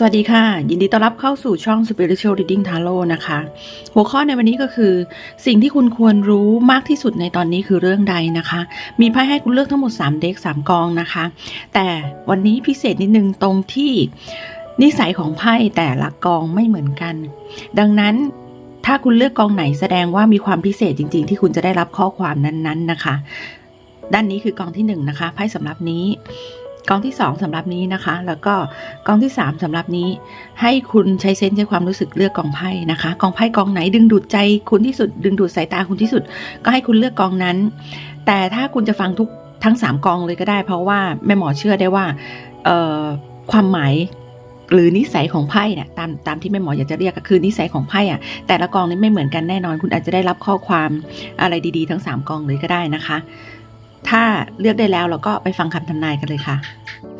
สวัสดีค่ะ ยินดีต้อนรับเข้าสู่ช่อง Spiritual Reading Tarot นะคะ หัวข้อในวันนี้ก็คือ สิ่งที่คุณควรรู้มากที่สุดในตอนนี้คือเรื่องใดนะคะ มีไพ่ให้คุณเลือกทั้งหมด 3 เด็ก 3 กองนะคะ แต่วันนี้พิเศษนิดนึงตรงที่นิสัยของไพ่แต่ละกองไม่เหมือนกัน ดังนั้นถ้าคุณเลือกกองไหนแสดงว่ามีความพิเศษจริง ๆ ที่คุณจะได้รับข้อความนั้นๆนะคะ ด้านนี้คือกองที่หนึ่งนะคะไพ่สำหรับนี้ กองที่ 2สำหรับนี้นะคะ แล้วก็กองที่ 3สำหรับนี้ ให้คุณใช้เซนส์ใช้ความรู้สึกเลือกกองไพ่นะคะ กองไพ่กองไหนดึงดูดใจคุณที่สุด ดึงดูดสายตาคุณที่สุด ก็ให้คุณเลือกกองนั้น แต่ถ้าคุณจะฟังทุกทั้ง 3 กองเลยก็ได้ เพราะว่าแม่หมอเชื่อได้ว่าความหมายหรือนิสัยของไพ่เนี่ยตามตามที่แม่หมออยากจะเรียกก็คือนิสัยของไพ่อะแต่ละกองนี้ไม่เหมือนกันแน่นอน คุณอาจจะได้รับข้อความอะไรดีๆ ทั้ง 3 กองเลยก็ได้นะคะ ถ้าเลือกได้แล้วเราก็ไปฟังคำทำนายกันเลยค่ะ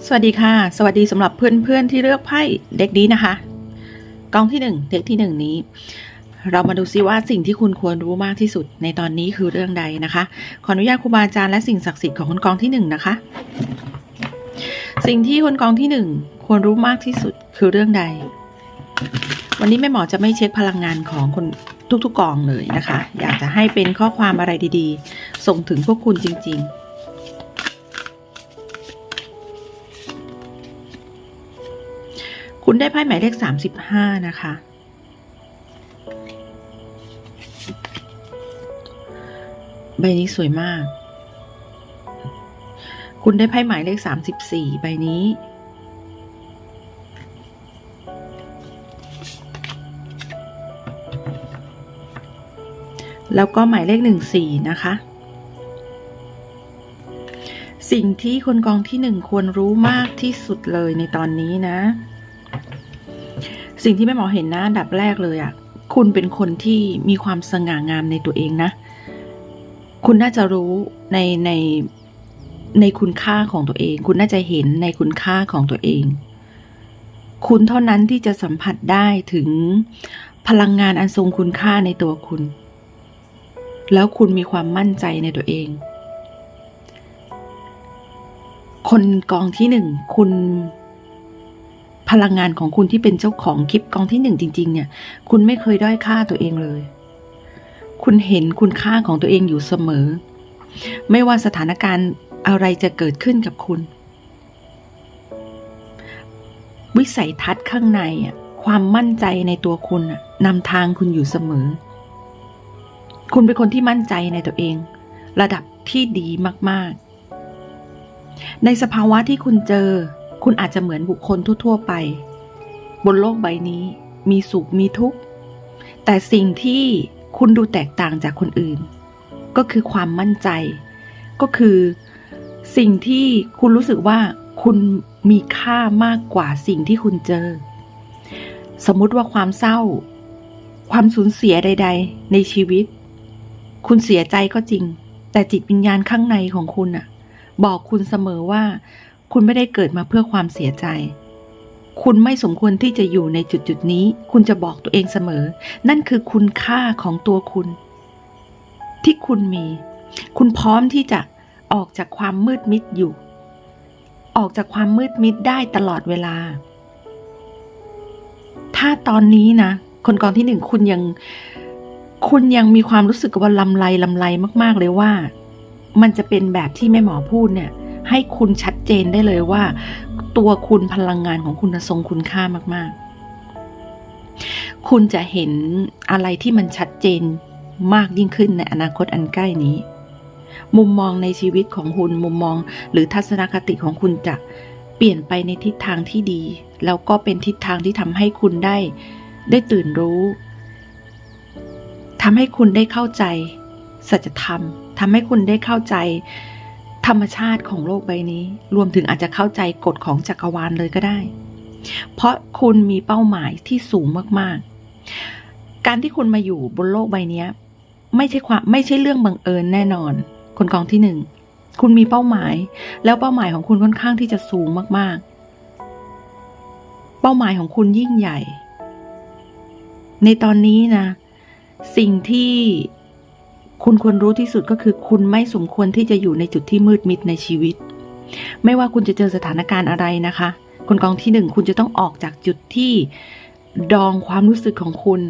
สวัสดีค่ะ สวัสดีสำหรับเพื่อนๆที่เลือกไพ่เด็กนี้นะคะกองที่หนึ่งเด็กที่หนึ่งนี้ เรามาดูซิว่าสิ่งที่คุณควรรู้มากที่สุดในตอนนี้คือเรื่องใดนะคะ ขออนุญาตครูบาอาจารย์และสิ่งศักดิ์สิทธิ์ของคนกองที่หนึ่งนะคะ สิ่งที่คนกองที่หนึ่งควรรู้มากที่สุดคือเรื่องใด วันนี้แม่หมอจะไม่เช็คพลังงานของคน ทุกๆกองเลยนะคะ อยากจะให้เป็นข้อความอะไรดี ๆ ส่งถึงพวกคุณจริง ๆคุณได้ไพ่หมายเลขสามสิบห้านะคะ ใบนี้สวยมาก คุณได้ไพ่หมายเลขสามสิบสี่ใบนี้ แล้วก็หมายเลขหนึ่งสี่นะคะ สิ่งที่คนกองที่หนึ่งควรรู้มากที่สุดเลยในตอนนี้นะ สิ่งที่แม่หมอเห็นนะอันดับแรกเลยอะ่ะ คุณเป็นคนที่มีความสง่างามในตัวเองนะ คุณน่าจะรู้ในในในคุณค่าของตัวเอง คุณน่าจะเห็นในคุณค่าของตัวเอง คุณเท่านั้นที่จะสัมผัสได้ถึงพลังงานอันทรงคุณค่าในตัวคุณ แล้วคุณมีความมั่นใจในตัวเอง คนกองที่หนึ่งคุณพลังงานของคุณที่เป็นเจ้าของคลิปกองที่หนึ่งจริง ๆ เนี่ย คุณไม่เคยด้อยค่าตัวเองเลย คุณเห็นคุณค่าของตัวเองอยู่เสมอ ไม่ว่าสถานการณ์อะไรจะเกิดขึ้นกับคุณ วิสัยทัศน์ข้างในอะความมั่นใจในตัวคุณนำทางคุณอยู่เสมอ คุณเป็นคนที่มั่นใจในตัวเอง ระดับที่ดีมากๆ ในสภาวะที่คุณเจอ คุณอาจจะเหมือนบุคคลทั่วๆไป บนโลกใบนี้ มีสุขมีทุกข์ แต่สิ่งที่คุณดูแตกต่างจากคนอื่น ก็คือความมั่นใจ ก็คือสิ่งที่คุณรู้สึกว่าคุณมีค่ามากกว่าสิ่งที่คุณเจอ สมมุติว่าความเศร้า ความสูญเสียใด ๆ ในชีวิต คุณเสียใจก็จริง แต่จิตวิญญาณข้างในของคุณอะบอกคุณเสมอว่า คุณไม่ได้เกิดมาเพื่อความเสียใจ คุณไม่สมควรที่จะอยู่ในจุดจุดนี้ คุณจะบอกตัวเองเสมอ นั่นคือคุณค่าของตัวคุณ ที่คุณมี คุณพร้อมที่จะออกจากความมืดมิดอยู่ ออกจากความมืดมิดได้ตลอดเวลา ถ้าตอนนี้นะ คนกองที่หนึ่งคุณยัง คุณยังมีความรู้สึกว่าลำไรลำไรมาก ๆ เลยว่า มันจะเป็นแบบที่แม่หมอพูดเนี่ย ให้คุณชัดเจนได้เลยว่า ตัวคุณพลังงานของคุณทรงคุณค่ามาก ๆ คุณจะเห็นอะไรที่มันชัดเจนมากยิ่งขึ้นในอนาคตอันใกล้นี้ มุมมองในชีวิตของคุณมุมมองหรือทัศนคติของคุณจะเปลี่ยนไปในทิศทางที่ดี แล้วก็เป็นทิศทางที่ทำให้คุณได้ ได้ตื่นรู้ ทำให้คุณได้เข้าใจสัจธรรมทำให้คุณได้เข้าใจธรรมชาติของโลกใบนี้ รวมถึงอาจจะเข้าใจกฎของจักรวาลเลยก็ได้ เพราะคุณมีเป้าหมายที่สูงมากๆ การที่คุณมาอยู่บนโลกใบนี้ไม่ใช่ความไม่ใช่เรื่องบังเอิญแน่นอน คนกองที่หนึ่งคุณมีเป้าหมาย แล้วเป้าหมายของคุณค่อนข้างที่จะสูงมากๆ เป้าหมายของคุณยิ่งใหญ่ ในตอนนี้นะ สิ่งที่คุณควรรู้ที่สุดก็คือ คุณไม่สมควรที่จะอยู่ในจุดที่มืดมิดในชีวิต ไม่ว่าคุณจะเจอสถานการณ์อะไรนะคะคนกองที่หนึ่งคุณจะต้องออกจากจุดที่ดองความรู้สึกของคุณ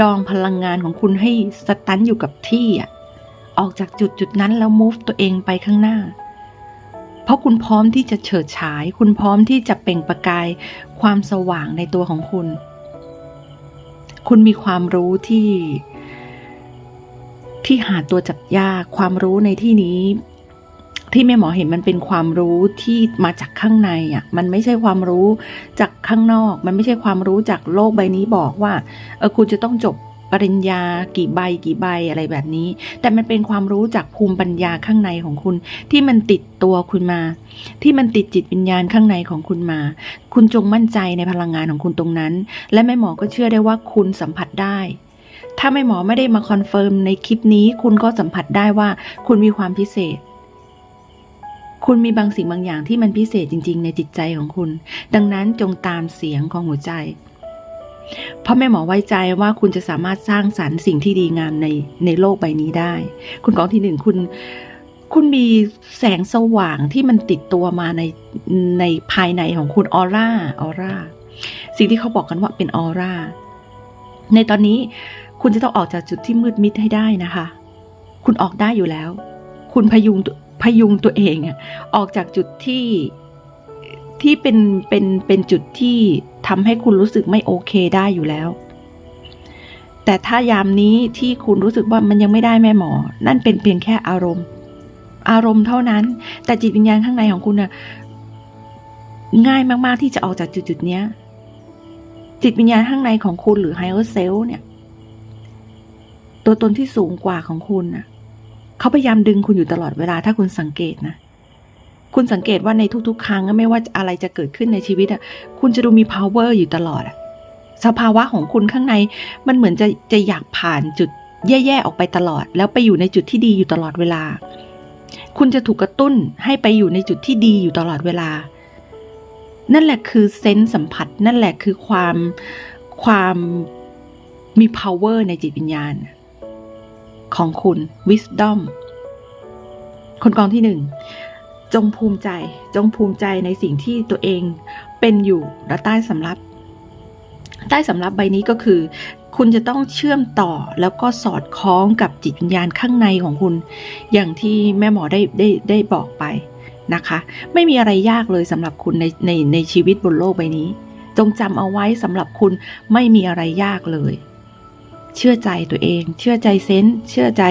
ดองพลังงานของคุณให้สตันอยู่กับที่อะออกจากจุดจุดนั้นแล้ว move ตัวเองไปข้างหน้า เพราะคุณพร้อมที่จะเฉิดฉาย คุณพร้อมที่จะเปล่งประกายความสว่างในตัวของคุณ คุณมีความรู้ที่ ที่หาตัวจับยากความรู้ในที่นี้ ที่แม่หมอเห็นมันเป็นความรู้ที่มาจากข้างในอะ มันไม่ใช่ความรู้จากข้างนอก มันไม่ใช่ความรู้จากโลกใบนี้บอกว่า เออคุณจะต้องจบ ปริญญากี่ใบกี่ใบอะไรแบบนี้ แต่มันเป็นความรู้จากภูมิปัญญาข้างในของคุณ ที่มันติดตัวคุณมา ที่มันติดจิตวิญญาณข้างในของคุณมา คุณจงมั่นใจในพลังงานของคุณตรงนั้น และแม่หมอก็เชื่อได้ว่าคุณสัมผัสได้ถ้าแม่หมอไม่ได้มาคอนเฟิร์มในคลิปนี้ คุณก็สัมผัสได้ว่าคุณมีความพิเศษ คุณมีบางสิ่งบางอย่างที่มันพิเศษจริง ๆ ในจิตใจของคุณ ดังนั้นจงตามเสียงของหัวใจ เพราะแม่หมอไว้ใจว่าคุณจะสามารถสร้างสรรค์สิ่งที่ดีงามในในโลกใบนี้ได้ คุณกองที่หนึ่งคุณ คุณมีแสงสว่างที่มันติดตัวมาในในภายในของคุณออร่าออร่าสิ่งที่เขาบอกกันว่าเป็นออร่าในตอนนี้คุณจะต้องออกจากจุดที่มืดมิดให้ได้นะคะ คุณออกได้อยู่แล้ว คุณพยุงพยุงตัวเองออกจากจุดที่ที่เป็นเป็นเป็นจุดที่ ทำให้คุณรู้สึกไม่โอเคได้อยู่แล้ว แต่ถ้ายามนี้ที่คุณรู้สึกว่ามันยังไม่ได้แม่หมอ นั่นเป็นเพียงแค่อารมณ์ อารมณ์เท่านั้น แต่จิตวิญญาณข้างในของคุณน่ะง่ายมากๆที่จะออกจากจุดจุดๆเนี้ย จิตวิญญาณข้างในของคุณหรือ higher self เนี่ย ตัวตนที่สูงกว่าของคุณน่ะเขาพยายามดึงคุณอยู่ตลอดเวลาถ้าคุณสังเกตนะ คุณสังเกตว่าในทุกๆ ครั้งไม่ว่าอะไรจะเกิดขึ้นในชีวิตอะคุณจะดูมี power อยู่ตลอดอะสภาวะของคุณข้างในมันเหมือนจะจะอยากผ่านจุดแย่ๆออกไปตลอด แล้วไปอยู่ในจุดที่ดีอยู่ตลอดเวลา คุณจะถูกกระตุ้นให้ไปอยู่ในจุดที่ดีอยู่ตลอดเวลา นั่นแหละคือเซนส์สัมผัส นั่นแหละคือความความมี power ในจิตวิญญาณ ของคุณ wisdom คนกองที่หนึ่ง จงภูมิใจ จงภูมิใจในสิ่งที่ตัวเองเป็นอยู่และใต้สำรับ ใต้สำรับใบนี้ก็คือ คุณจะต้องเชื่อมต่อแล้วก็สอดคล้องกับจิตวิญญาณข้างในของคุณ อย่างที่แม่หมอได้ได้ได้บอกไปนะคะ ไม่มีอะไรยากเลยสำหรับคุณในในในชีวิตบนโลกใบนี้ จงจำเอาไว้สำหรับคุณไม่มีอะไรยากเลย เชื่อใจตัวเอง เชื่อใจเซนส์เชื่อใจ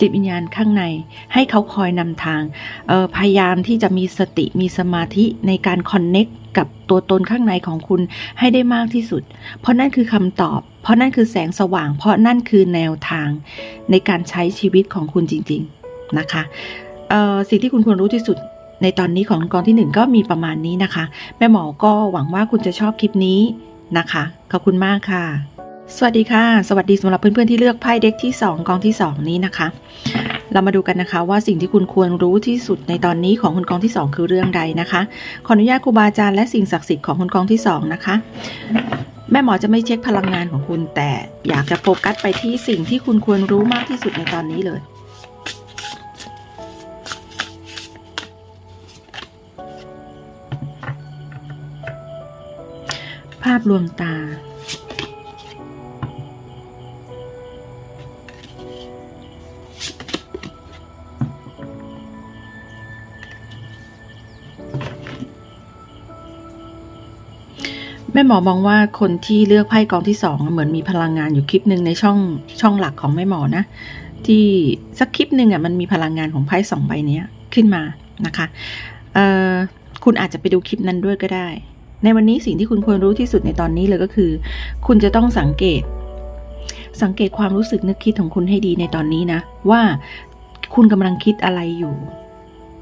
จิตวิญญาณข้างใน ให้เขาคอยนำทางออพยายามที่จะมีสติมีสมาธิในการคอนเน็กกับตัวตนข้างในของคุณให้ได้มากที่สุด เพราะนั่นคือคำตอบ เพราะนั่นคือแสงสว่าง เพราะนั่นคือแนวทางในการใช้ชีวิตของคุณจริง ๆ นะคะออสิ่งที่คุณควรรู้ที่สุดในตอนนี้ของกองที่หนึ่งก็มีประมาณนี้นะคะ แม่หมอก็หวังว่าคุณจะชอบคลิปนี้นะคะ ขอบคุณมากค่ะ สวัสดีค่ะ สวัสดีสำหรับเพื่อนๆที่เลือกไพ่เด็กที่ 2 กองที่ 2 นี้นะคะ เรามาดูกันนะคะว่าสิ่งที่คุณควรรู้ที่สุดในตอนนี้ของคุณกองที่ 2 คือเรื่องใดนะคะ ขออนุญาตครูบาอาจารย์และสิ่งศักดิ์สิทธิ์ของคุณกองที่ 2 นะคะ แม่หมอจะไม่เช็คพลังงานของคุณ แต่อยากจะโฟกัสไปที่สิ่งที่คุณควรรู้มากที่สุดในตอนนี้เลยภาพลวงตา แม่หมอมองว่าคนที่เลือกไพ่กองที่สองเหมือนมีพลังงานอยู่คลิปหนึ่งในช่องช่องหลักของแม่หมอนะ ที่สักคลิปหนึ่งอะมันมีพลังงานของไพ่สองใบเนี้ยขึ้นมานะคะคุณอาจจะไปดูคลิปนั้นด้วยก็ได้ ในวันนี้สิ่งที่คุณควรรู้ที่สุดในตอนนี้เลยก็คือ คุณจะต้องสังเกต สังเกตความรู้สึกนึกคิดของคุณให้ดีในตอนนี้นะ ว่าคุณกำลังคิดอะไรอยู่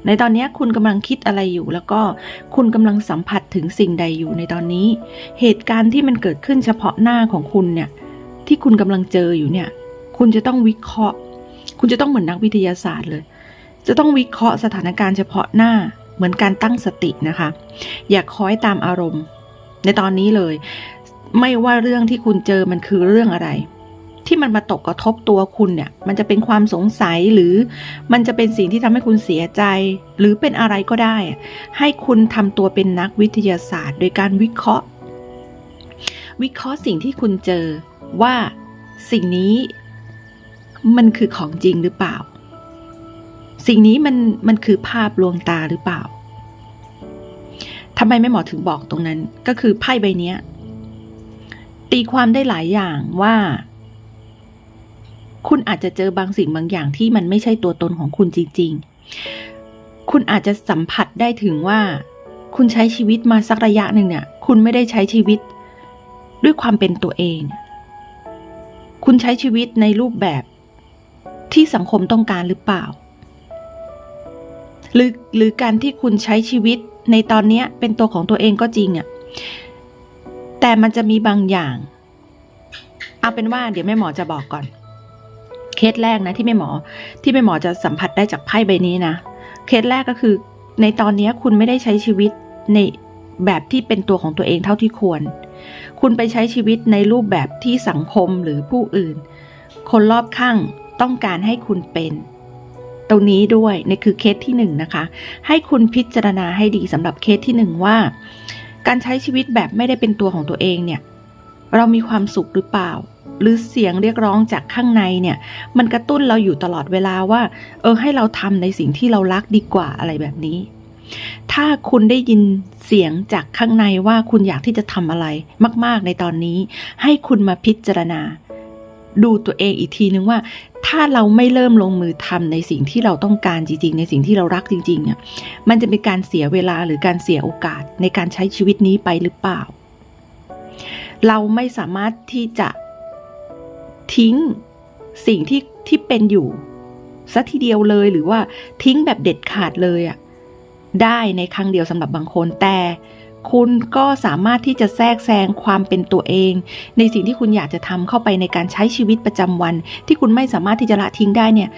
ในตอนนี้คุณกำลังคิดอะไรอยู่ แล้วก็คุณกำลังสัมผัสถึงสิ่งใดอยู่ในตอนนี้ เหตุการณ์ที่มันเกิดขึ้นเฉพาะหน้าของคุณเนี่ย ที่คุณกำลังเจออยู่เนี่ย คุณจะต้องวิเคราะห์ คุณจะต้องเหมือนนักวิทยาศาสตร์เลย จะต้องวิเคราะห์สถานการณ์เฉพาะหน้าเหมือนการตั้งสตินะคะ อย่าคอยตามอารมณ์ ในตอนนี้เลย ไม่ว่าเรื่องที่คุณเจอมันคือเรื่องอะไร ที่มันมาตกกระทบตัวคุณเนี่ย มันจะเป็นความสงสัยหรือมันจะเป็นสิ่งที่ทำให้คุณเสียใจ หรือเป็นอะไรก็ได้ ให้คุณทำตัวเป็นนักวิทยาศาสตร์ โดยการวิเคราะห์ วิเคราะห์สิ่งที่คุณเจอว่าสิ่งนี้มันคือของจริงหรือเปล่า สิ่งนี้มันมันคือภาพลวงตาหรือเปล่าทำไมแม่หมอถึงบอกตรงนั้น ก็คือไพ่ใบเนี้ยตีความได้หลายอย่างว่า คุณอาจจะเจอบางสิ่งบางอย่างที่มันไม่ใช่ตัวตนของคุณจริง ๆ คุณอาจจะสัมผัสได้ถึงว่า คุณใช้ชีวิตมาสักระยะหนึ่งเนี่ย คุณไม่ได้ใช้ชีวิตด้วยความเป็นตัวเอง คุณใช้ชีวิตในรูปแบบที่สังคมต้องการหรือเปล่า หรือหรือการที่คุณใช้ชีวิตในตอนเนี้ยเป็นตัวของตัวเองก็จริงอะ่ะ แต่มันจะมีบางอย่าง เอาเป็นว่าเดี๋ยวแม่หมอจะบอกก่อน สแรกนะที่แม่หมอที่แม่หมอจะสัมผัสได้จากไพ่ใบนี้นะ เคสแรกก็คือ ในตอนนี้คุณไม่ได้ใช้ชีวิตในแบบที่เป็นตัวของตัวเองเท่าที่ควร คุณไปใช้ชีวิตในรูปแบบที่สังคมหรือผู้อื่น คนรอบข้างต้องการให้คุณเป็น ตรงนี้ด้วยนี่คือเคสที่หนึ่งนะคะ ให้คุณพิจารณาให้ดีสำหรับเคสที่หนึ่งว่า การใช้ชีวิตแบบไม่ได้เป็นตัวของตัวเองเนี่ย เรามีความสุขหรือเปล่า หรือเสียงเรียกร้องจากข้างในเนี่ย มันกระตุ้นเราอยู่ตลอดเวลาว่า เออให้เราทำในสิ่งที่เรารักดีกว่าอะไรแบบนี้ ถ้าคุณได้ยินเสียงจากข้างในว่าคุณอยากที่จะทำอะไรมาก ๆ ในตอนนี้ ให้คุณมาพิจารณา ดูตัวเองอีกทีนึงว่า ถ้าเราไม่เริ่มลงมือทำในสิ่งที่เราต้องการจริง ๆ ในสิ่งที่เรารักจริง ๆ เนี่ย มันจะเป็นการเสียเวลาหรือการเสียโอกาสในการใช้ชีวิตนี้ไปหรือเปล่า เราไม่สามารถที่จะ ทิ้งสิ่งที่ที่เป็นอยู่สัทีเดียวเลยหรือว่าทิ้งแบบเด็ดขาดเลยอะได้ในครั้งเดียวสำหรับบางคนแต่คุณก็สามารถที่จะแทรกแซงความเป็นตัวเอง ในสิ่งที่คุณอยากจะทำเข้าไปในการใช้ชีวิตประจำวัน ที่คุณไม่สามารถที่จะละทิ้งได้เนี่ย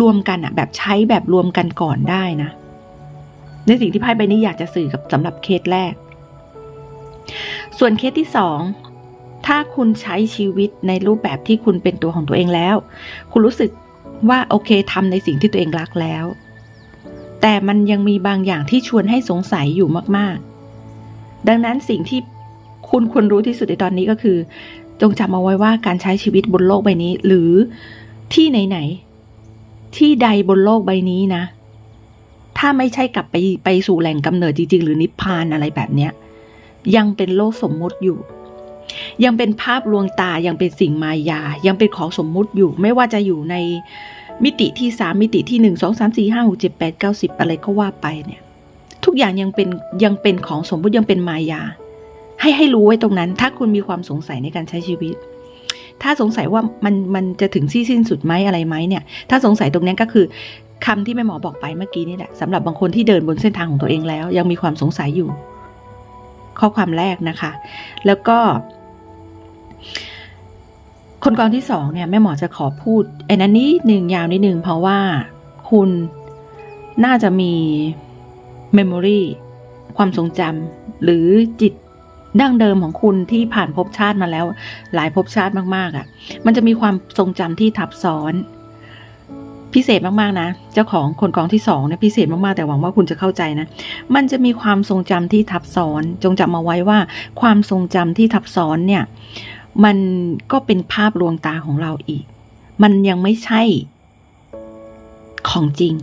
รวมกันอะแบบใช้แบบรวมกันก่อนได้นะ ในสิ่งที่ไพ่ใบนี้อยากจะสื่อกับสำหรับเคสแรก ส่วนเคสที่สอง ถ้าคุณใช้ชีวิตในรูปแบบที่คุณเป็นตัวของตัวเองแล้ว คุณรู้สึกว่าโอเคทำในสิ่งที่ตัวเองรักแล้ว แต่มันยังมีบางอย่างที่ชวนให้สงสัยอยู่มาก ๆ ดังนั้นสิ่งที่คุณควรรู้ที่สุดในตอนนี้ก็คือ จงจำเอาไว้ว่าการใช้ชีวิตบนโลกใบนี้ หรือที่ไหนๆที่ใดบนโลกใบนี้นะ ถ้าไม่ใช่กลับไปไปสู่แหล่งกำเนิดจริง ๆ หรือนิพพานอะไรแบบเนี้ยยังเป็นโลกสมมติอยู่ ยังเป็นภาพลวงตายังเป็นสิ่งมายา ยังเป็นของสมมุติอยู่ ไม่ว่าจะอยู่ในมิติที่สามมิติที่หนึ่งสองสามสี่ห้าหกเจ็ดแปดเก้าสิบอะไรก็ว่าไปเนี่ย ทุกอย่างยังเป็นยังเป็นของสมมุติยังเป็นมายา ให้ให้รู้ไว้ตรงนั้น ถ้าคุณมีความสงสัยในการใช้ชีวิต ถ้าสงสัยว่ามันมันจะถึงที่สิ้นสุดไหมอะไรไหมเนี่ย ถ้าสงสัยตรงนี้ก็คือคำที่แม่หมอบอกไปเมื่อกี้นี่แหละสำหรับบางคนที่เดินบนเส้นทางของตัวเองแล้ว ยังมีความสงสัยอยู่ ข้อความแรกนะคะ แล้วก็ คนกองที่สองเนี่ยแม่หมอจะขอพูดไอ้นั้นนิดหนึ่งยาวนิดหนึ่งเพราะว่าคุณน่าจะมี memory ความทรงจำหรือจิตดั้งเดิมของคุณที่ผ่านภพชาติมาแล้ว หลายภพชาติมากๆอะ่ะ มันจะมีความทรงจำที่ทับซ้อน พิเศษมากๆนะ เจ้าของคนกองที่สองเนี่ยพิเศษมากๆแต่หวังว่าคุณจะเข้าใจนะ มันจะมีความทรงจำที่ทับซ้อน จงจำมาไว้ว่า ความทรงจำที่ทับซ้อนเนี่ย มันก็เป็นภาพลวงตาของเราอีก มันยังไม่ใช่ของจริง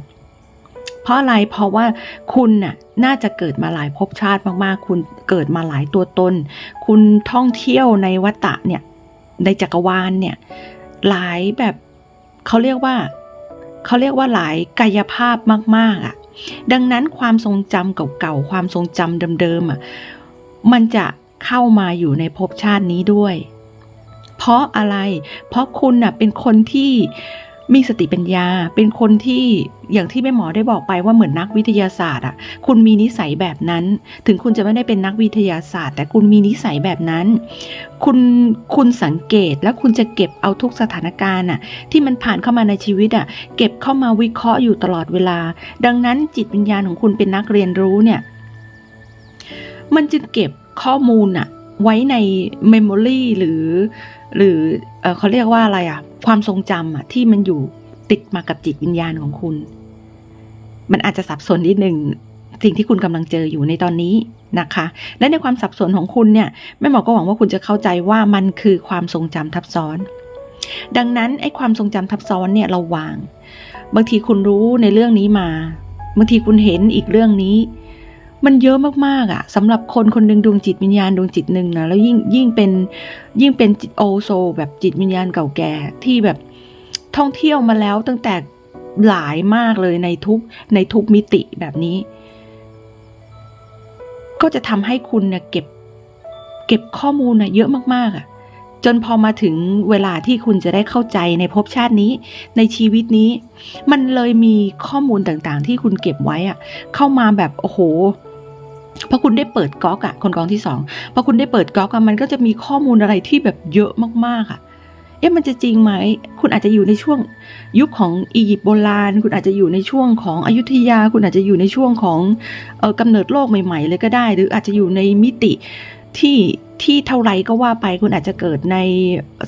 เพราะอะไร เพราะว่าคุณน่ะน่าจะเกิดมาหลายภพชาติมากๆ คุณเกิดมาหลายตัวตน คุณท่องเที่ยวในวัฏฏะเนี่ย ในจักรวาลเนี่ย หลายแบบเขาเรียกว่าเขาเรียกว่าหลายกายภาพมาก ๆอะ ดังนั้นความทรงจำเก่าๆ ความทรงจำเดิมๆอะ มันจะเข้ามาอยู่ในภพชาตินี้ด้วย เพราะอะไร เพราะคุณน่ะเป็นคนที่มีสติปัญญา เป็นคนที่อย่างที่แม่หมอได้บอกไปว่าเหมือนนักวิทยาศาสตร์อะ คุณมีนิสัยแบบนั้น ถึงคุณจะไม่ได้เป็นนักวิทยาศาสตร์ แต่คุณมีนิสัยแบบนั้น คุณคุณสังเกตและคุณจะเก็บเอาทุกสถานการณ์อะ ที่มันผ่านเข้ามาในชีวิตอะ เก็บเข้ามาวิเคราะห์อยู่ตลอดเวลา ดังนั้นจิตวิญญาณของคุณเป็นนักเรียนรู้เนี่ย มันจึงเก็บข้อมูลอะไว้ในเมมโมรีหรือ หรือเออเขาเรียกว่าอะไรอะความทรงจำอะที่มันอยู่ติดมากับจิตวิญญาณของคุณ มันอาจจะสับสนนิดหนึ่งสิ่งที่คุณกำลังเจออยู่ในตอนนี้นะคะ และในความสับสนของคุณเนี่ยแม่หมอก็หวังว่าคุณจะเข้าใจว่ามันคือความทรงจำทับซ้อน ดังนั้นไอ้ความทรงจำทับซ้อนเนี่ยเราวาง บางทีคุณรู้ในเรื่องนี้มา บางทีคุณเห็นอีกเรื่องนี้ มันเยอะมากๆอะ่ะสำหรับคนคนหนึ่งดวงจิตวิญญาณดวงจิตหนึ่งนะแล้วยิ่งยิ่งเป็นยิ่งเป็นจิตโอโซ แบบจิตวิญญาณเก่าแก่ที่แบบท่องเที่ยวมาแล้วตั้งแต่หลายมากเลยในทุกในทุกมิติแบบนี้ ก็จะทำให้คุณเนี่ยเก็บ เก็บข้อมูลน่ะเยอะมากๆอะ จนพอมาถึงเวลาที่คุณจะได้เข้าใจในภพชาตินี้ ในชีวิตนี้ มันเลยมีข้อมูลต่างๆ ที่คุณเก็บไว้อะเข้ามาแบบโอ้โหพอคุณได้เปิดก๊อกอะคนกองที่สองพอคุณได้เปิดก๊อกอะมันก็จะมีข้อมูลอะไรที่แบบเยอะมากๆอะเอ๊ะมันจะจริงไหม คุณอาจจะอยู่ในช่วงยุคของอียิปต์โบราณ คุณอาจจะอยู่ในช่วงของอยุธยา คุณอาจจะอยู่ในช่วงของเออกำเนิดโลกใหม่ ๆ เลยก็ได้ หรืออาจจะอยู่ในมิติที่ ที่เท่าไรก็ว่าไปคุณอาจจะเกิดใน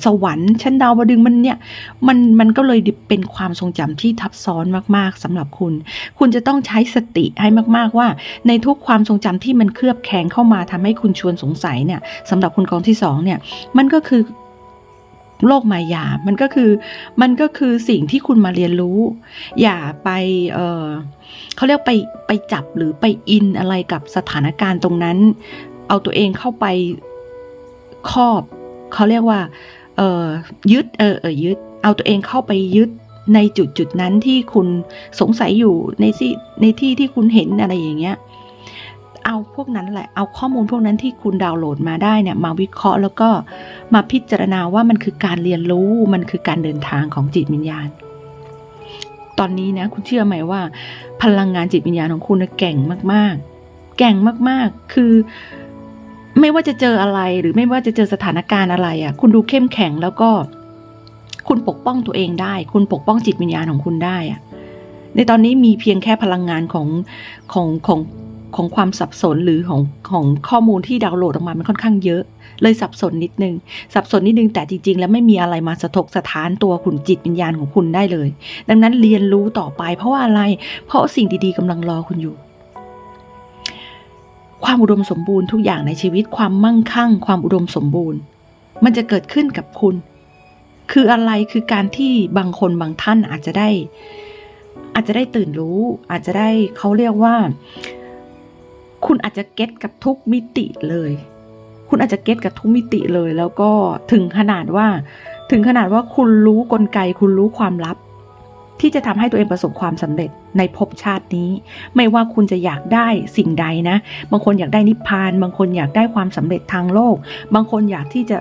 สวรรค์ชั้นดาวดึงมันเนี่ยมันมันก็เลยเป็นความทรงจำที่ทับซ้อนมากๆสำหรับคุณ คุณจะต้องใช้สติให้มากๆว่า ในทุกความทรงจำที่มันเคลือบแคลงเข้ามาทำให้คุณชวนสงสัยเนี่ยสำหรับคุณกองที่สองเนี่ยมันก็คือโลกมายา มันก็คือ มันก็คือสิ่งที่คุณมาเรียนรู้ อย่าไป เออเขาเรียกไป ไปจับหรือไปอินอะไรกับสถานการณ์ตรงนั้น เอาตัวเองเข้าไป ครอบเขาเรียกว่าเออยึดเออเออยึด เอาตัวเองเข้าไปยึดในจุดจุดนั้นที่คุณสงสัยอยู่ในที่ในที่ที่คุณเห็นอะไรอย่างเงี้ยเอาพวกนั้นแหละเอาข้อมูลพวกนั้นที่คุณดาวน์โหลดมาได้เนี่ยมาวิเคราะห์แล้วก็มาพิจารณาว่ามันคือการเรียนรู้มันคือการเดินทางของจิตวิญญาณ ตอนนี้นะคุณเชื่อไหมว่า พลังงานจิตวิญญาณของคุณนะเก่งมากๆเก่งมากๆ คือ ไม่ว่าจะเจออะไรหรือไม่ว่าจะเจอสถานการณ์อะไรอะ่ะ คุณดูเข้มแข็งแล้วก็ คุณปกป้องตัวเองได้ คุณปกป้องจิตวิญญาณของคุณได้อะในตอนนี้มีเพียงแค่พลังงานของของของของความสับสนหรือของของข้อมูลที่ดาวน์โหลดออกมามันค่อนข้างเยอะ เลยสับสนนิดนึง สับสนนิดนึงแต่จริง ๆ แล้วไม่มีอะไรมาสะทกสะท้านตัวคุณจิตวิญญาณของคุณได้เลย ดังนั้นเรียนรู้ต่อไป เพราะว่าอะไร เพราะสิ่งดีๆกำลังรอคุณอยู่ ความอุดมสมบูรณ์ทุกอย่างในชีวิตความมั่งคั่ง ความอุดมสมบูรณ์ มันจะเกิดขึ้นกับคุณ คืออะไรคือการที่บางคนบางท่านอาจจะได้ อาจจะได้ตื่นรู้ อาจจะได้เขาเรียกว่า คุณอาจจะเก็ตกับทุกมิติเลย คุณอาจจะเก็ตกับทุกมิติเลย แล้วก็ถึงขนาดว่า ถึงขนาดว่าคุณรู้กลไก คุณรู้ความลับ ที่จะทำให้ตัวเองประสบความสำเร็จในภพชาตินี้ ไม่ว่าคุณจะอยากได้สิ่งใดนะ บางคนอยากได้นิพพาน บางคนอยากได้ความสำเร็จทางโลก บางคนอยากที่จะ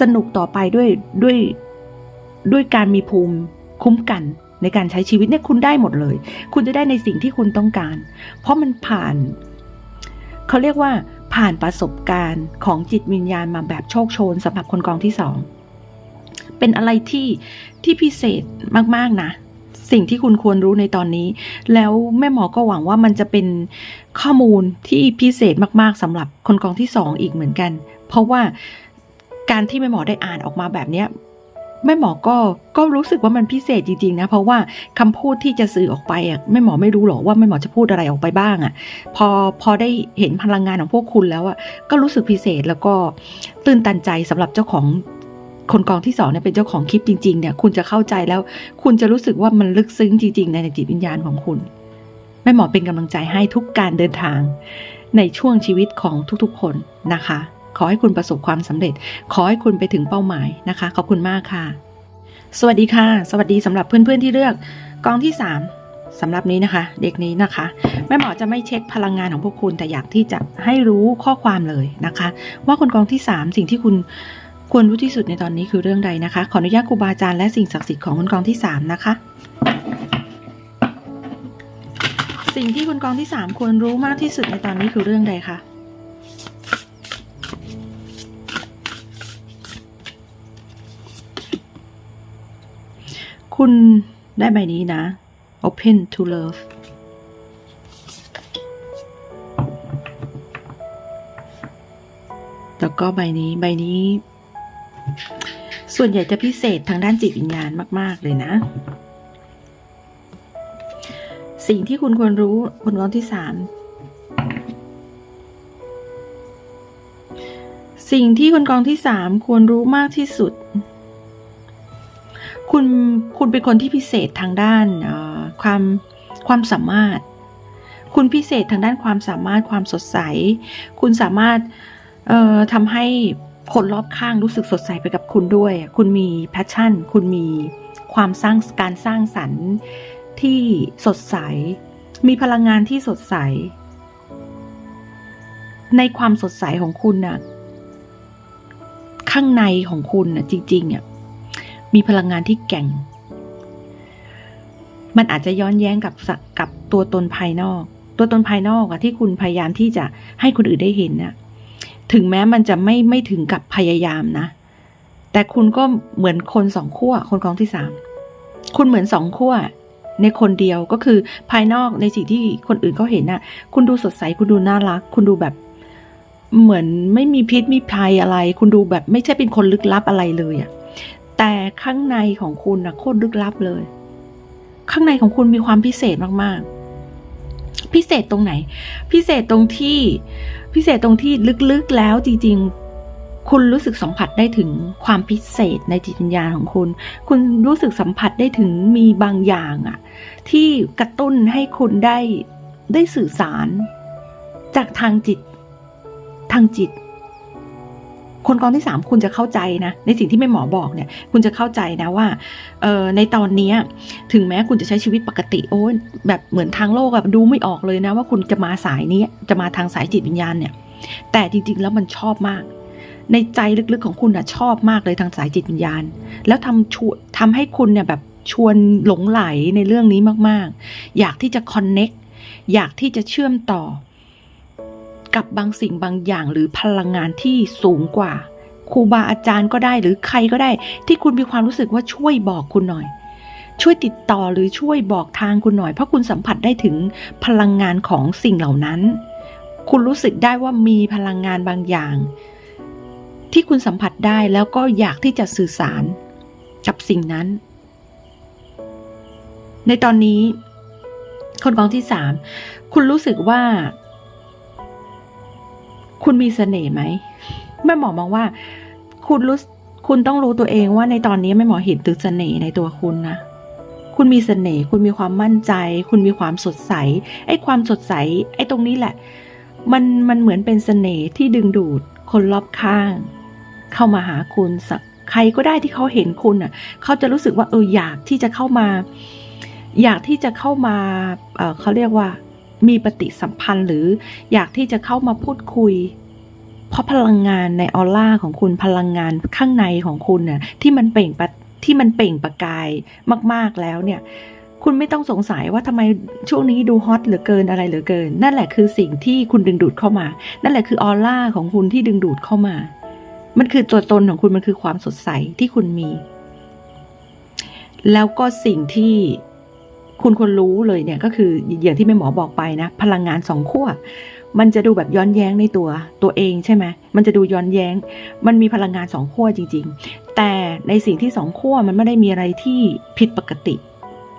สนุกต่อไปด้วยด้วยด้วยการมีภูมิคุ้มกันในการใช้ชีวิตเนี่ยคุณได้หมดเลย คุณจะได้ในสิ่งที่คุณต้องการ เพราะมันผ่าน เขาเรียกว่าผ่านประสบการณ์ของจิตวิญญาณมาแบบโชคโชนสำหรับคนกองที่สองเป็นอะไรที่ที่พิเศษมาก ๆ นะ สิ่งที่คุณควรรู้ในตอนนี้ แล้วแม่หมอก็หวังว่ามันจะเป็นข้อมูลที่พิเศษมากๆสำหรับคนกองที่สองอีกเหมือนกัน เพราะว่าการที่แม่หมอได้อ่านออกมาแบบนี้แม่หมอก็ก็รู้สึกว่ามันพิเศษจริงๆนะ เพราะว่าคำพูดที่จะสื่อออกไปอะแม่หมอไม่รู้หรอกว่าแม่หมอจะพูดอะไรออกไปบ้างอะ พอพอได้เห็นพลังงานของพวกคุณแล้วอะก็รู้สึกพิเศษแล้วก็ตื่นตันใจสำหรับเจ้าของ คนกองที่สองเนี่ยเป็นเจ้าของคลิปจริงๆเนี่ยคุณจะเข้าใจแล้ว คุณจะรู้สึกว่ามันลึกซึ้งจริง ๆ ในจิตวิญญาณของคุณ แม่หมอเป็นกำลังใจให้ทุกการเดินทาง ในช่วงชีวิตของทุกๆคนนะคะ ขอให้คุณประสบความสำเร็จ ขอให้คุณไปถึงเป้าหมายนะคะ ขอบคุณมากค่ะ สวัสดีค่ะ สวัสดีสำหรับเพื่อนๆที่เลือกกองที่3สำหรับนี้นะคะ เด็กนี้นะคะแม่หมอจะไม่เช็คพลังงานของพวกคุณแต่อยากที่จะให้รู้ข้อความเลยนะคะ ว่าคนกองที่ 3 สิ่งที่คุณ ควรรู้ที่สุดในตอนนี้คือเรื่องใดนะคะ ขออนุญาตครูบาอาจารย์และสิ่งศักดิ์สิทธิ์ของคนกองที่ 3 นะคะ สิ่งที่คุณกองที่ 3 ควรรู้มากที่สุดในตอนนี้คือเรื่องใดคะคุณได้ใบนี้นะ Open to Love แล้วก็ใบนี้ ใบนี้ ส่วนใหญ่จะพิเศษทางด้านจิตวิญญาณมาก ๆ เลยนะ สิ่งที่คุณควรรู้คุณกองที่สามสิ่งที่คุณกองที่สามควรรู้มากที่สุด คุณคุณเป็นคนที่พิเศษทางด้านความความสามารถ คุณพิเศษทางด้านความสามารถความสดใส คุณสามารถทำให้ คนรอบข้างรู้สึกสดใสไปกับคุณด้วย คุณมีแพชชั่น คุณมีความสร้างการสร้างสรรค์ที่สดใส มีพลังงานที่สดใส ในความสดใสของคุณน่ะข้างในของคุณน่ะจริงๆอะมีพลังงานที่แก่ง มันอาจจะย้อนแย้งกับกับตัวตนภายนอก ตัวตนภายนอกอะที่คุณพยายามที่จะให้คนอื่นได้เห็นน่ะ ถึงแม้มันจะไม่ไม่ถึงกับพยายามนะ แต่คุณก็เหมือนคนสองขั้วคนกองที่สามคุณเหมือนสองขั้วในคนเดียวก็คือภายนอกในสิ่งที่คนอื่นเขาเห็นน่ะ คุณดูสดใสคุณดูน่ารัก คุณดูแบบเหมือนไม่มีพิษมีภัยอะไร คุณดูแบบไม่ใช่เป็นคนลึกลับอะไรเลยอะแต่ข้างในของคุณนะโคตรลึกลับเลย ข้างในของคุณมีความพิเศษมากๆ พิเศษตรงไหน พิเศษตรงที่พิเศษตรงที่ลึกๆแล้วจริงๆ คุณรู้สึกสัมผัสได้ถึงความพิเศษในจิตวิญญาณของคุณ คุณรู้สึกสัมผัสได้ถึงมีบางอย่างอะที่กระตุ้นให้คุณได้ได้สื่อสาร จากทางจิตทางจิต คนกองที่สามคุณจะเข้าใจนะ ในสิ่งที่แม่หมอบอกเนี่ย คุณจะเข้าใจนะว่าเออในตอนนี้ถึงแม้คุณจะใช้ชีวิตปกติโอ้แบบเหมือนทางโลกแบบดูไม่ออกเลยนะ ว่าคุณจะมาสายนี้จะมาทางสายจิตวิญญาณเนี่ย แต่จริง ๆ แล้วมันชอบมาก ในใจลึกๆของคุณอะชอบมากเลยทางสายจิตวิญญาณ แล้วทำชวนทำให้คุณเนี่ยแบบชวนหลงไหลในเรื่องนี้มากๆ อยากที่จะคอนเน็กอยากที่จะเชื่อมต่อ กับบางสิ่งบางอย่างหรือพลังงานที่สูงกว่าครูบาอาจารย์ก็ได้หรือใครก็ได้ ที่คุณมีความรู้สึกว่าช่วยบอกคุณหน่อย ช่วยติดต่อหรือช่วยบอกทางคุณหน่อย เพราะคุณสัมผัสได้ถึงพลังงานของสิ่งเหล่านั้น คุณรู้สึกได้ว่ามีพลังงานบางอย่าง ที่คุณสัมผัสได้แล้วก็อยากที่จะสื่อสารกับสิ่งนั้น ในตอนนี้ คนกองที่สามคุณรู้สึกว่า คุณมีเสน่ห์ไหมแม่หมอมองว่า คุณรู้คุณต้องรู้ตัวเองว่าในตอนนี้แม่หมอเห็นถึงเสน่ห์ในตัวคุณนะคุณมีเสน่ห์คุณมีความมั่นใจ คุณมีความสดใสไอ้ความสดใสไอ้ตรงนี้แหละ มันมันเหมือนเป็นเสน่ห์ที่ดึงดูดคนรอบข้าง เข้ามาหาคุณสักใครก็ได้ที่เขาเห็นคุณอะ เขาจะรู้สึกว่าเอออยากที่จะเข้ามา อยากที่จะเข้ามาเออเขาเรียกว่า มีปฏิสัมพันธ์หรืออยากที่จะเข้ามาพูดคุย เพราะพลังงานในออร่าของคุณพลังงานข้างในของคุณน่ะที่มันเปล่งปะที่มันเปล่งประกายมาก ๆแล้วเนี่ย คุณไม่ต้องสงสัยว่าทำไมช่วงนี้ดูฮอตเหลือเกินอะไรเหลือเกิน นั่นแหละคือสิ่งที่คุณดึงดูดเข้ามา นั่นแหละคือออร่าของคุณที่ดึงดูดเข้ามา มันคือตัวตนของคุณมันคือความสดใสที่คุณมี แล้วก็สิ่งที่ คุณควรรู้เลยเนี่ยก็คืออย่างที่แม่หมอบอกไปนะ พลังงานสองขั้วมันจะดูแบบย้อนแย้งในตัวตัวเองใช่ไหมมันจะดูย้อนแย้ง มันมีพลังงานสองขั้วจริง ๆ แต่ในสิ่งที่สองขั้วมันไม่ได้มีอะไรที่ผิดปกติ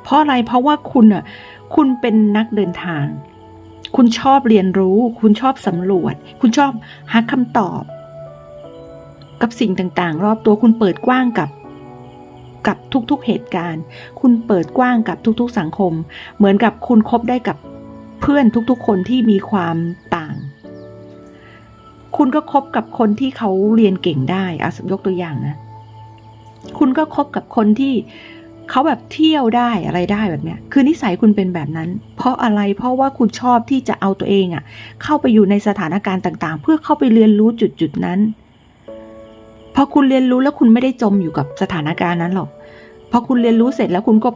เพราะอะไรเพราะว่าคุณอะคุณเป็นนักเดินทาง คุณชอบเรียนรู้ คุณชอบสำรวจ คุณชอบหาคำตอบ กับสิ่งต่างๆ รอบตัวคุณเปิดกว้างกับ กับทุกๆเหตุการณ์ คุณเปิดกว้างกับทุกๆสังคม เหมือนกับคุณคบได้กับเพื่อนทุกๆคนที่มีความต่าง คุณก็คบกับคนที่เขาเรียนเก่งได้อายกตัวอย่างนะ คุณก็คบกับคนที่เขาแบบเที่ยวได้อะไรได้แบบเนี้ย คือนิสัยคุณเป็นแบบนั้น เพราะอะไร เพราะว่าคุณชอบที่จะเอาตัวเองอะเข้าไปอยู่ในสถานการณ์ต่างๆ เพื่อเข้าไปเรียนรู้จุดจุดๆนั้น พอคุณเรียนรู้แล้วคุณไม่ได้จมอยู่กับสถานการณ์นั้นหรอก อคุณเรียนรู้เสร็จแล้วคุณก็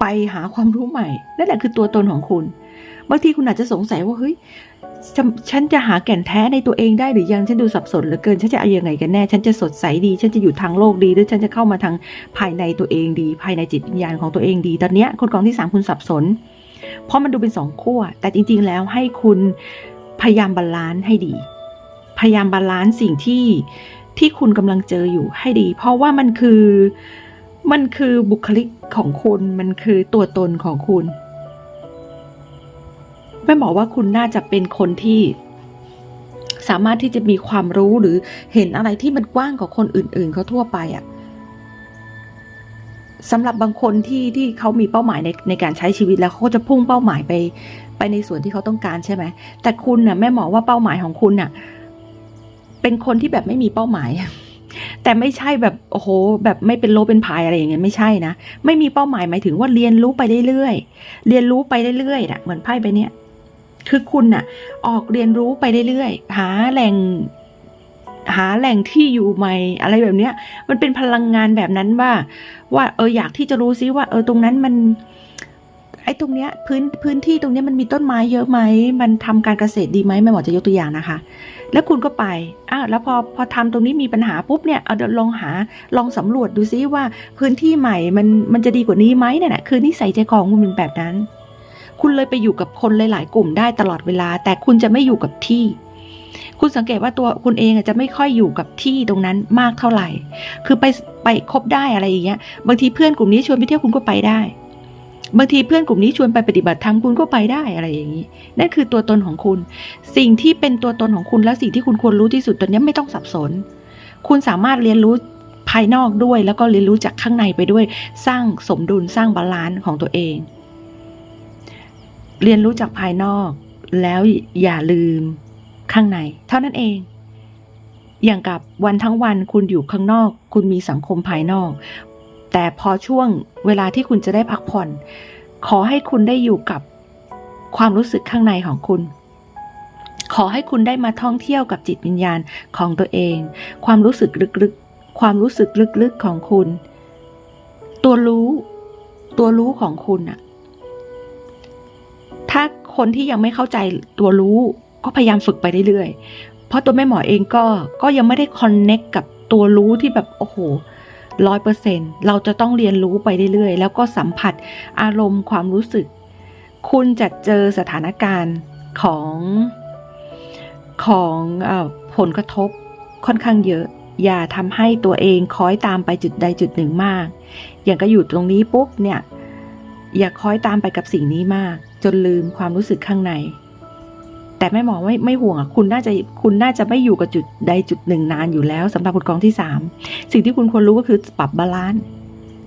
ไปหาความรู้ใหม่นั่นแหละคือตัวตนของคุณบางทีคุณอาจจะสงสัยว่าเฮ้ยฉันจะหาแก่นแท้ในตัวเองได้หรือยังฉันดูสับสนเหลือเกินฉันจะเอายังไงกันแน่ ฉันจะสดใสดี ฉันจะอยู่ทางโลกดี หรือฉันจะเข้ามาทางภายในตัวเองดี ภายในจิตวิญญาณของตัวเองดี ตอนเนี้ยคนกองที่สามคุณสับสน เพราะมันดูเป็นสองขั้วแต่จริง ๆ แล้วให้คุณพยายามบาลานซ์ให้ดี พยายามบาลานซ์สิ่งที่ ที่คุณกำลังเจออยู่ให้ดี เพราะว่ามันคือมันคือบุคลิกของคุณมันคือตัวตนของคุณแม่บอกว่าคุณน่าจะเป็นคนที่สามารถที่จะมีความรู้หรือเห็นอะไรที่มันกว้างกว่าคนอื่นๆเขาทั่วไปอะ่ะสำหรับบางคนที่ที่เขามีเป้าหมายในในการใช้ชีวิตแล้วเขาก็จะพุ่งเป้าหมายไป ไปในส่วนที่เขาต้องการใช่ไหมแต่คุณน่ะแม่หมอว่าเป้าหมายของคุณน่ะ เป็นคนที่แบบไม่มีเป้าหมาย แต่ไม่ใช่แบบโอ้โห แบบไม่เป็นโลเป็นพายอะไรอย่างเงี้ยไม่ใช่นะ ไม่มีเป้าหมายหมายถึงว่าเรียนรู้ไปเรื่อยๆเรียนรู้ไปเรื่อยๆนะเหมือนไพ่ใบเนี้ยคือคุณน่ะ ออกเรียนรู้ไปเรื่อยๆหาแหล่งหาแหล่งที่อยู่ใหม่อะไรแบบเนี้ย มันเป็นพลังงานแบบนั้นว่า ว่าเอออยากที่จะรู้ซิว่า เออตรงนั้นมัน ไอ้ตรงเนี้ยพื้นพื้นที่ตรงเนี้ยมันมีต้นไม้เยอะไหม มันทำการเกษตรดีไหมแม่หมอจะยกตัวอย่างนะคะ แล้วคุณก็ไปอ้าวแล้วพอพอทำตรงนี้มีปัญหาปุ๊บเนี่ยเอาเดี๋ยวลองหาลองสำรวจดูซิว่าพื้นที่ใหม่มันมันจะดีกว่านี้ไหมเนี่ยนะคือนิสัยใจคอของคุณเป็นแบบนั้น คุณเลยไปอยู่กับคนหลาย ๆ กลุ่มได้ตลอดเวลา แต่คุณจะไม่อยู่กับที่คุณสังเกตว่าตัวคุณเองอะจะไม่ค่อยอยู่กับที่ตรงนั้นมากเท่าไหร่ คือไปไปคบได้อะไรอย่างเงี้ย บางทีเพื่อนกลุ่มนี้ชวนไปเที่ยวคุณก็ไปได้ บางทีเพื่อนกลุ่มนี้ชวนไปปฏิบัติธรรมคุณก็ไปได้อะไรอย่างนี้ นั่นคือตัวตนของคุณ สิ่งที่เป็นตัวตนของคุณและสิ่งที่คุณควรรู้ที่สุดตอนนี้ไม่ต้องสับสน คุณสามารถเรียนรู้ภายนอกด้วย แล้วก็เรียนรู้จากข้างในไปด้วย สร้างสมดุลสร้างบาลานซ์ของตัวเอง เรียนรู้จากภายนอกแล้วอย่าลืมข้างใน เท่านั้นเอง อย่างกับวันทั้งวันคุณอยู่ข้างนอก คุณมีสังคมภายนอก แต่พอช่วงเวลาที่คุณจะได้พักผ่อน ขอให้คุณได้อยู่กับความรู้สึกข้างในของคุณ ขอให้คุณได้มาท่องเที่ยวกับจิตวิญญาณของตัวเอง ความรู้สึกลึกๆ ความรู้สึกลึกๆของคุณ ตัวรู้ ตัวรู้ของคุณอะถ้าคนที่ยังไม่เข้าใจตัวรู้ก็พยายามฝึกไปเรื่อยๆ เพราะตัวแม่หมอเองก็ก็ยังไม่ได้คอนเน็กกับตัวรู้ที่แบบโอ้โห ร้อยเปอร์เซ็นเราจะต้องเรียนรู้ไปเรื่อยๆ แล้วก็สัมผัสอารมณ์ความรู้สึก คุณจะเจอสถานการณ์ของของอผลกระทบค่อนข้างเยอะ อย่าทำให้ตัวเองคอยตามไปจุดใดจุดหนึ่งมาก อย่างก็อยู่ตรงนี้ปุ๊บเนี่ย อย่าคอยตามไปกับสิ่งนี้มาก จนลืมความรู้สึกข้างใน แต่แม่หมอไม่ไม่ห่วงอะคุณน่าจะคุณน่าจะไม่อยู่กับจุดใดจุดหนึ่งนานอยู่แล้วสำหรับคุณกองที่สามสิ่งที่คุณควรรู้ก็คือปรับบาลานซ์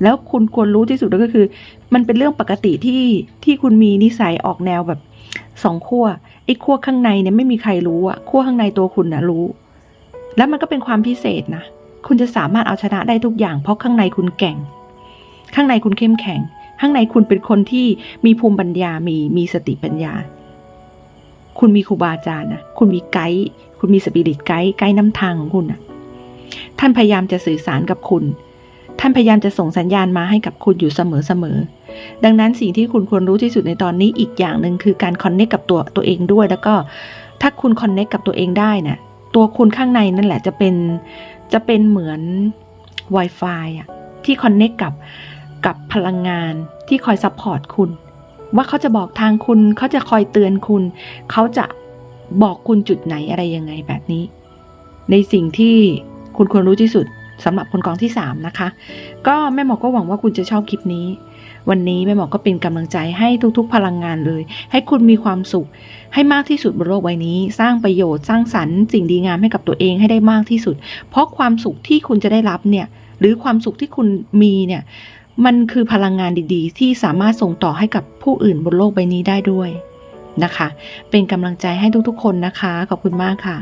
แล้วคุณควรรู้ที่สุดก็คือ มันเป็นเรื่องปกติที่ที่คุณมีนิสัยออกแนวแบบสองขั้วไอ้ขั้วข้างในเนี่ยไม่มีใครรู้อะขั้วข้างในตัวคุณนะรู้ แล้วมันก็เป็นความพิเศษนะคุณจะสามารถเอาชนะได้ทุกอย่าง เพราะข้างในคุณแก่ง ข้างในคุณเข้มแข็ง ข้างในคุณเป็นคนที่มีภูมิปัญญา มีมีสติปัญญา คุณมีครูบาอาจารย์นะคุณมีไกด์คุณมีสปิริตไกด์ไกด์นำทางของคุณนะท่านพยายามจะสื่อสารกับคุณ ท่านพยายามจะส่งสัญญาณมาให้กับคุณอยู่เสมอเสมอดังนั้นสิ่งที่คุณควรรู้ที่สุดในตอนนี้อีกอย่างหนึ่งคือการคอนเนคกับตัวตัวเองด้วย แล้วก็ถ้าคุณคอนเนคกับตัวเองได้นะ่ะตัวคุณข้างในนั่นแหละจะเป็นจะเป็นเหมือน Wi-Fi อะที่คอนเนคกับกับพลังงานที่คอยซัพพอร์ตคุณ ว่าเขาจะบอกทางคุณ เขาจะคอยเตือนคุณ เขาจะบอกคุณจุดไหนอะไรยังไงแบบนี้ ในสิ่งที่คุณควรรู้ที่สุดสำหรับคนกองที่ 3 นะคะ ก็แม่หมอก็หวังว่าคุณจะชอบคลิปนี้ วันนี้แม่หมอก็เป็นกำลังใจให้ทุกๆ พลังงานเลย ให้คุณมีความสุข ให้มากที่สุดบนโลกใบนี้ สร้างประโยชน์สร้างสรรค์สิ่งดีงามให้กับตัวเองให้ได้มากที่สุด เพราะความสุขที่คุณจะได้รับเนี่ย หรือความสุขที่คุณมีเนี่ย มันคือพลังงานดีๆ ที่สามารถส่งต่อให้กับผู้อื่นบนโลกใบนี้ได้ด้วยนะคะ เป็นกำลังใจให้ทุกๆคนนะคะ ขอบคุณมากค่ะ